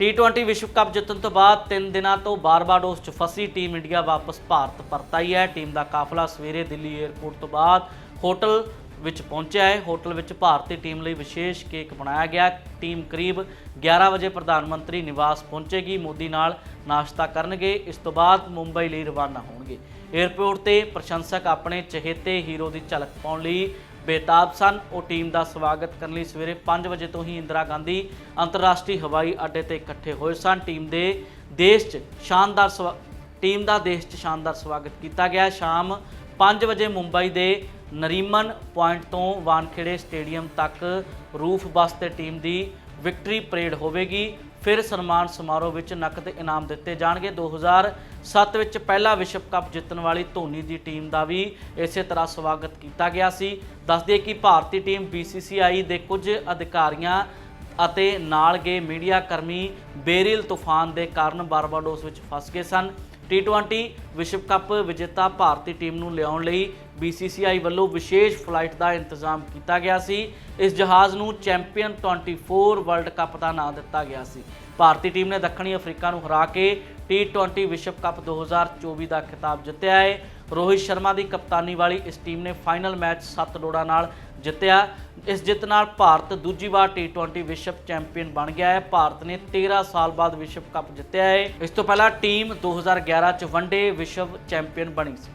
T20 ਵਿਸ਼ਵ cup ਜਿੱਤਣ ਤੋਂ ਬਾਅਦ 3 ਦਿਨਾਂ ਤੋਂ ਬਾਰਬਾਡੋਸ 'ਚ ਫਸੀ ਟੀਮ ਇੰਡੀਆ ਵਾਪਸ ਭਾਰਤ ਪਰਤ ਆਈ ਹੈ। ਟੀਮ ਦਾ ਕਾਫਲਾ ਸਵੇਰੇ ਦਿੱਲੀ 에ਅਰਪੋਰਟ ਤੋਂ ਬਾਅਦ ਹੋਟਲ ਵਿੱਚ ਪਹੁੰਚਿਆ ਹੈ। ਹੋਟਲ ਵਿੱਚ ਭਾਰਤੀ ਟੀਮ ਲਈ ਵਿਸ਼ੇਸ਼ ਕੇਕ ਬਣਾਇਆ ਗਿਆ। ਟੀਮ ਕਰੀਬ 11 ਵਜੇ ਪ੍ਰਧਾਨ ਮੰਤਰੀ ਨਿਵਾਸ ਪਹੁੰਚੇਗੀ। ਮੋਦੀ ਨਾਲ ਨਾਸ਼ਤਾ ਕਰਨਗੇ। ਇਸ ਤੋਂ ਬਾਅਦ ਮੁੰਬਈ ਲਈ ਰਵਾਨਾ ਹੋਣਗੇ। 에ਅਰਪੋਰਟ ਤੇ ਪ੍ਰਸ਼ੰਸਕ ਆਪਣੇ ਚਹੇਤੇ ਹੀਰੋ ਦੀ ਝਲਕ ਪਾਉਣ ਲਈ ਬੇਤਾਬ ਸਨ। ਉਹ ਟੀਮ ਦਾ ਸਵਾਗਤ ਕਰਨ ਲਈ ਸਵੇਰੇ 5 ਵਜੇ ਤੋਂ ਹੀ ਇੰਦਰਾ ਗਾਂਧੀ ਅੰਤਰਰਾਸ਼ਟਰੀ ਹਵਾਈ ਅੱਡੇ ਤੇ ਇਕੱਠੇ ਹੋਏ ਸਨ। ਟੀਮ ਦੇ ਦੇਸ਼ 'ਚ ਸ਼ਾਨਦਾਰ ਸਵਾ- ਟੀਮ ਦਾ ਦੇਸ਼ 'ਚ ਸ਼ਾਨਦਾਰ ਸਵਾਗਤ ਕੀਤਾ ਗਿਆ। ਸ਼ਾਮ 5 ਵਜੇ ਮੁੰਬਈ ਦੇ ਨਰੀਮਨ ਪੁਆਇੰਟ ਤੋਂ ਵਾਨਖੇੜੇ ਸਟੇਡੀਅਮ ਤੱਕ ਰੂਫ ਬੱਸ ਤੇ ਟੀਮ ਦੀ ਵਿਕਟਰੀ ਪਰੇਡ ਹੋਵੇਗੀ। ਫਿਰ ਸਨਮਾਨ ਸਮਾਰੋਹ ਵਿੱਚ ਨਕਦ ਇਨਾਮ ਦਿੱਤੇ ਜਾਣਗੇ। 2007 ਵਿੱਚ ਪਹਿਲਾ ਵਿਸ਼ਵ ਕੱਪ ਜਿੱਤਣ ਵਾਲੀ ਧੋਨੀ ਦੀ ਟੀਮ ਦਾ ਵੀ ਇਸੇ ਤਰ੍ਹਾਂ ਸਵਾਗਤ ਕੀਤਾ ਗਿਆ ਸੀ। ਦੱਸਦੇ ਕਿ ਭਾਰਤੀ ਟੀਮ BCCI ਦੇ ਕੁਝ ਅਧਿਕਾਰੀਆਂ ਅਤੇ ਨਾਲ ਗਏ ਮੀਡੀਆ ਕਰਮੀ ਬੇਰਿਲ ਤੂਫਾਨ ਦੇ ਕਾਰਨ ਬਾਰਬਾਡੋਸ ਵਿੱਚ ਫਸ ਗਏ ਸਨ। T20 ਵਿਸ਼ਵ ਕੱਪ ਵਿਜੇਤਾ ਭਾਰਤੀ ਟੀਮ ਨੂੰ ਲਿਆਉਣ ਲਈ BCCI ਵੱਲੋਂ ਵਿਸ਼ੇਸ਼ ਫਲਾਈਟ ਦਾ ਇੰਤਜ਼ਾਮ ਕੀਤਾ ਗਿਆ ਸੀ। ਇਸ ਜਹਾਜ਼ ਨੂੰ ਚੈਂਪੀਅਨ 24 ਵਰਲਡ ਕੱਪ ਦਾ ਨਾਮ ਦਿੱਤਾ ਗਿਆ ਸੀ। ਭਾਰਤੀ ਟੀਮ ਨੇ ਦੱਖਣੀ ਅਫਰੀਕਾ ਨੂੰ ਹਰਾ ਕੇ T20 ਵਿਸ਼ਵ ਕੱਪ 2024 ਦਾ ਖਿਤਾਬ ਜਿੱਤਿਆ ਹੈ। ਰੋਹਿਤ ਸ਼ਰਮਾ ਦੀ ਕਪਤਾਨੀ ਵਾਲੀ ਇਸ ਟੀਮ ਨੇ ਫਾਈਨਲ ਮੈਚ 7 ਡੋੜਾਂ ਨਾਲ ਜਿੱਤਿਆ। ਇਸ ਜਿੱਤ ਨਾਲ ਭਾਰਤ ਦੂਜੀ ਵਾਰ T20 ਵਿਸ਼ਵ ਚੈਂਪੀਅਨ ਬਣ ਗਿਆ ਹੈ। ਭਾਰਤ ਨੇ 13 ਸਾਲ ਬਾਅਦ ਵਿਸ਼ਵ ਕੱਪ ਜਿੱਤਿਆ ਹੈ। ਇਸ ਤੋਂ ਪਹਿਲਾਂ ਟੀਮ 2011 ਚ ਵਨਡੇ ਵਿਸ਼ਵ ਚੈਂਪੀਅਨ ਬਣੀ ਸੀ।